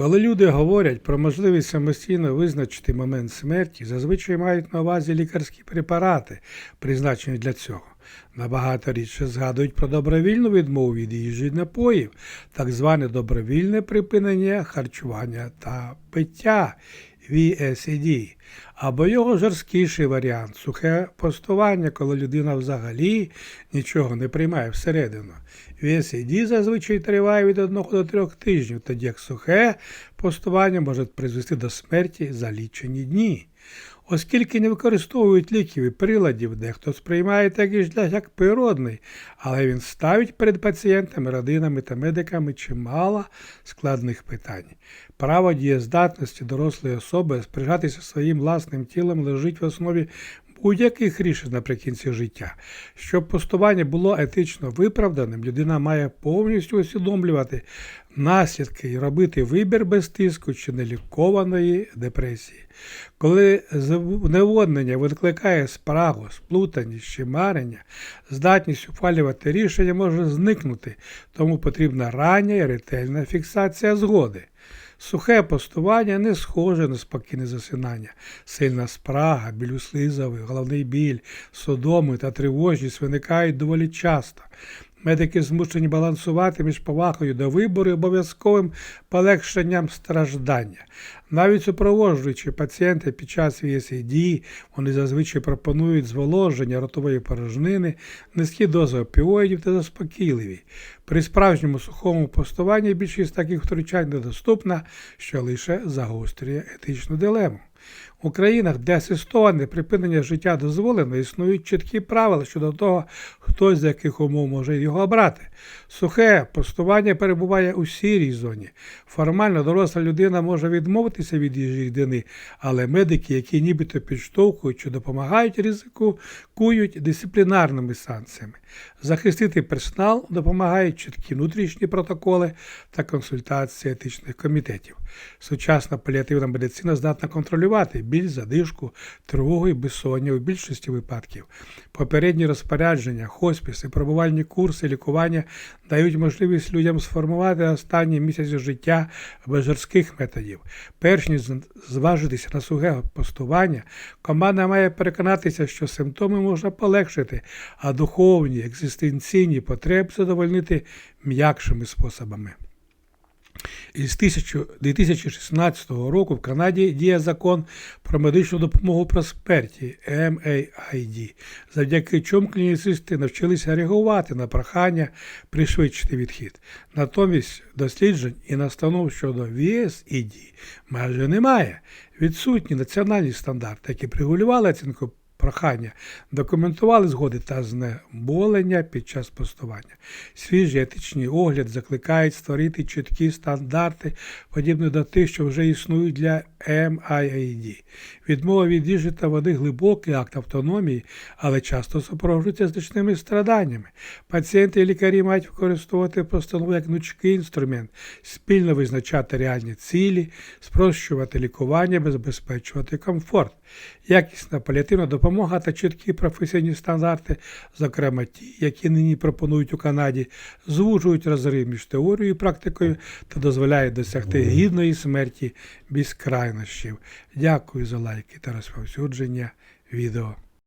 Коли люди говорять про можливість самостійно визначити момент смерті, зазвичай мають на увазі лікарські препарати, призначені для цього. Набагато рідше згадують про добровільну відмову від їжі і напоїв, так зване добровільне припинення харчування та пиття VSED, або його жорсткіший варіант сухе постування, коли людина взагалі нічого не приймає всередину. VSED зазвичай триває від 1 до 3 тижнів, тоді як сухе постування може призвести до смерті за лічені дні. Оскільки не використовують ліків і приладів, дехто сприймає такий шлях як природний, але він ставить перед пацієнтами, родинами та медиками чимало складних питань. Право дієздатності дорослої особи спряжатися своїм власним тілом лежить в основі будь-яких рішень наприкінці життя. Щоб постування було етично виправданим, людина має повністю усвідомлювати наслідки і робити вибір без тиску чи нелікованої депресії. Коли зневоднення викликає спрагу, сплутаність чи марення, здатність ухвалювати рішення може зникнути, тому потрібна рання і ретельна фіксація згоди. Сухе постування не схоже на спокійне засинання, сильна спрага, біль у слизові, головний біль, содоми та тривожність виникають доволі часто. Медики змушені балансувати між повагою до вибору і обов'язковим полегшенням страждання. Навіть супроводжуючи пацієнта під час VSED, вони зазвичай пропонують зволоження ротової порожнини, низькі дози опіоїдів та заспокійливі. При справжньому сухому постуванні більшість таких втручань недоступна, що лише загострює етичну дилему. У країнах, де асистоване припинення життя дозволено, існують чіткі правила щодо того, хто з яких умов може його обрати. Сухе постування перебуває у сірій зоні. Формально доросла людина може відмовитися від їжі рідини, але медики, які нібито підштовхують чи допомагають ризикують дисциплінарними санкціями. Захистити персонал допомагають чіткі внутрішні протоколи та консультації етичних комітетів. Сучасна паліативна медицина здатна контролювати біль, задишку, тривогу і безсоння у більшості випадків. Попередні розпорядження, хоспіси, пробувальні курси лікування дають можливість людям сформувати останні місяці життя без жорстких методів. Перш ніж зважитися на сухе постування, команда має переконатися, що симптоми можна полегшити, а духовні, екзистенційні потреби задовольнити м'якшими способами. Із 2016 року в Канаді діє закон про медичну допомогу просперті MAID, завдяки чому клініцисти навчилися реагувати на прохання пришвидшити відхід. Натомість досліджень і настанов щодо VSED майже немає. Відсутні національні стандарти, які регулювали оцінку прохання, документували згоди та знеболення під час постування. Свіжі етичний огляд закликають створити чіткі стандарти, подібні до тих, що вже існують для MIAD. Відмова від їжі та води глибокий акт автономії, але часто супроводжується значними страданнями. Пацієнти і лікарі мають використовувати постанову як гнучкий інструмент, спільно визначати реальні цілі, спрощувати лікування, забезпечувати комфорт. Якісна паліативна допомога та чіткі професійні стандарти, зокрема ті, які нині пропонують у Канаді, звужують розрив між теорією і практикою та дозволяють досягти гідної смерті без крайнощів. Дякую за лайки та розповсюдження відео.